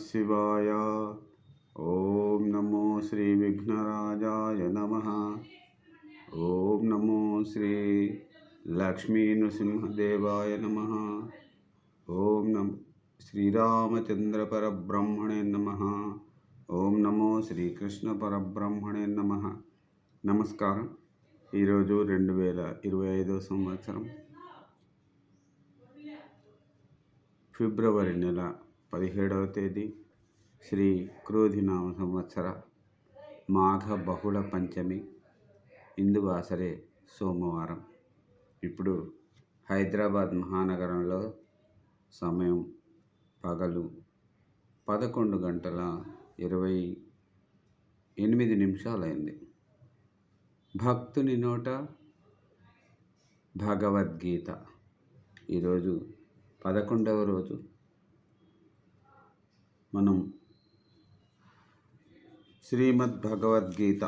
శివాయ ఓం నమో శ్రీ విఘ్నరాజాయ నమ ఓం నమో శ్రీ లక్ష్మీ నృసింహదేవాయ నమ ఓం నమ శ్రీరామచంద్ర పరబ్రహ్మణే నమ ఓం నమో శ్రీకృష్ణ పరబ్రహ్మణే నమ నమస్కారం ఈరోజు రెండు వేల ఇరవై ఐదో సంవత్సరం ఫిబ్రవరి నెల పదిహేడవ తేదీ శ్రీ క్రోధినామ సంవత్సర మాఘ బహుళ పంచమి ఇందువాసరే సోమవారం. ఇప్పుడు హైదరాబాద్ మహానగరంలో సమయం పగలు పదకొండు గంటల ఇరవై ఎనిమిది నిమిషాలైంది. భక్తుని నోట భగవద్గీత. ఈరోజు పదకొండవ రోజు. మనం శ్రీమద్ భగవద్గీత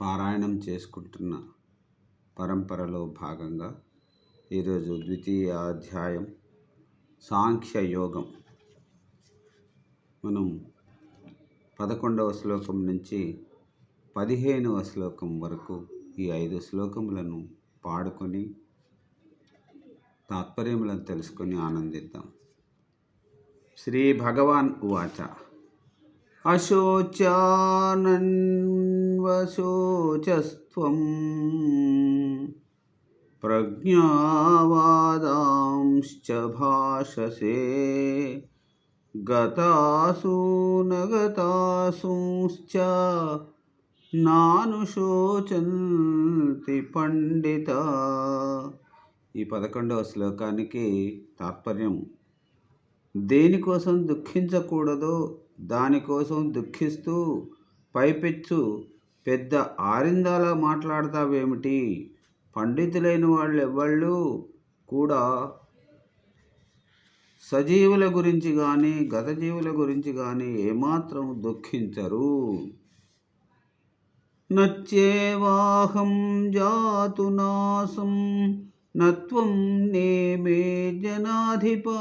పారాయణం చేసుకుంటున్న పరంపరలో భాగంగా ఈరోజు ద్వితీయ అధ్యాయం సాంఖ్య యోగం. మనం పదకొండవ శ్లోకం నుంచి పదిహేనవ శ్లోకం వరకు ఈ ఐదు శ్లోకములను పాడుకొని తాత్పర్యములను తెలుసుకొని ఆనందిద్దాం. శ్రీ భగవాన్ ఉవాచ. అశోచానన్వశోచస్త్వం ప్రజ్ఞావాదాంశ్చ భాషసే. గతాసు నగతాసుంశ్చ నానుశోచంతి పండిత. ఈ పదకొండవ శ్లోకానికి తాత్పర్యం దేనికోసం దుఃఖించకూడదో దానికోసం దుఃఖిస్తూ పైపెచ్చు పెద్ద ఆరిందాలా మాట్లాడతావేమిటి? పండితులైన వాళ్ళు ఎవళ్ళు కూడా సజీవుల గురించి కానీ గత జీవుల గురించి కానీ ఏమాత్రం దుఃఖించరు. నచ్చేవాహం జాతునాసం నత్వం నేమే జనాధిపా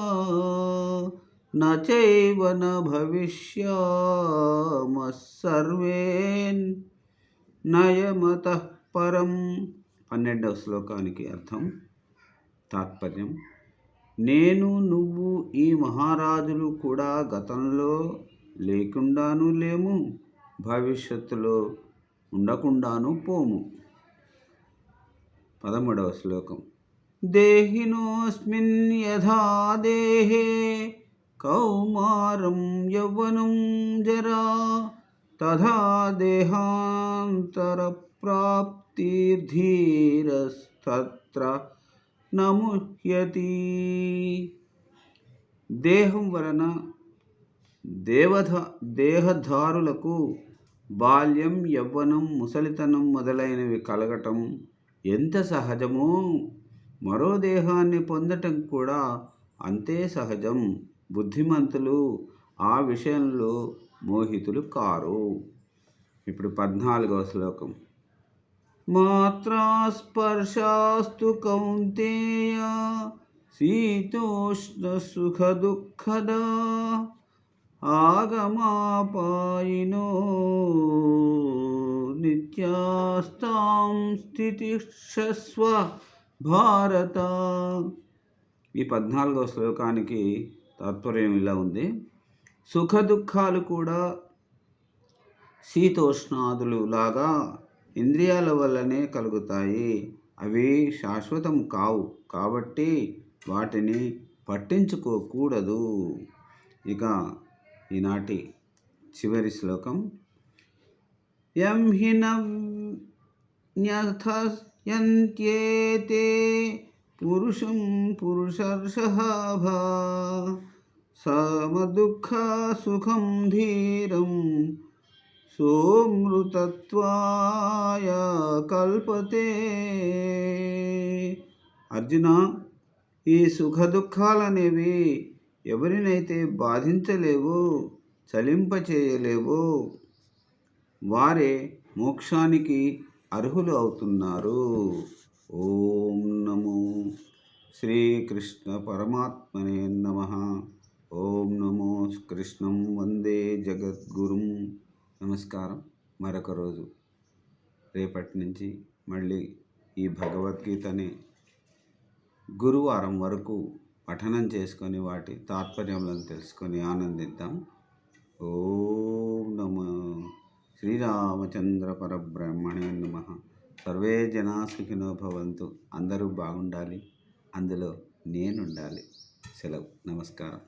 నచైవ భవిష్యామసర్వేన్ నయమత పరం. పన్నెండవ శ్లోకానికి అర్థం తాత్పర్యం. నేను నువ్వు ఈ మహారాజులు కూడా గతంలో లేకుండాను లేము భవిష్యత్తులో ఉండకుండాను పోము. పదమూడవ శ్లోకం. దేహినోస్మిన్ యథా దేహే కౌమారం యౌవనం జరా తథా దేహాంతర ప్రాప్తిర్ధీరస్తత్ర నముహ్యతి. దేహం వలన దేవధ దేహధారులకు బాల్యం యవ్వనం ముసలితనం మొదలైనవి కలగటం ఎంత సహజమో మరో దేహాన్ని పొందటం కూడా అంతే సహజం. బుద్ధిమంతులు ఆ విషయంలో మోహితులు కారు. ఇప్పుడు పద్నాలుగవ శ్లోకం. మాత్రాస్పర్శాస్తు కౌంతేయ శీతోష్ణ సుఖ దుఃఖదా ఆగమాపాయినో నిత్యాస్తాం స్థితిక్షస్వ భారత. ఈ పద్నాలుగవ శ్లోకానికి తాత్పర్యం ఇలా ఉంది. సుఖ దుఃఖాలు కూడా శీతోష్ణాదులు లాగా ఇంద్రియాల వల్లనే కలుగుతాయి. అవి శాశ్వతం కావు. కాబట్టి వాటిని పట్టించుకోకూడదు. ఇక ఈనాటి చివరి శ్లోకం. యం హినథ్యంత్యేతే పురుషం పురుషర్షభా సమదుఃఖ సుఖం ధీరం సోమృతత్వాయ కల్పతే అర్జున ఈ సుఖ దుఃఖాలనేవి ఎవరినైతే బాధించలేవు చలింపచేయలేవు వారే మోక్షానికి అర్హులు అవుతున్నారు. ఓం నమో శ్రీకృష్ణ పరమాత్మనే నమ. ఓం నమో కృష్ణం వందే జగద్గురుం. నమస్కారం. మరొక రోజు రేపటి నుంచి మళ్ళీ ఈ భగవద్గీతని గురువారం వరకు పఠనం చేసుకొని వాటి తాత్పర్యములను తెలుసుకొని ఆనందిద్దాం. ఓం నమో శ్రీరామచంద్ర పరబ్రహ్మణే నమ. సర్వే జనా సుఖినో భవంతు. అందరూ బాగుండాలి. అందులో నేనుండాలి. సెలవు. నమస్కారం.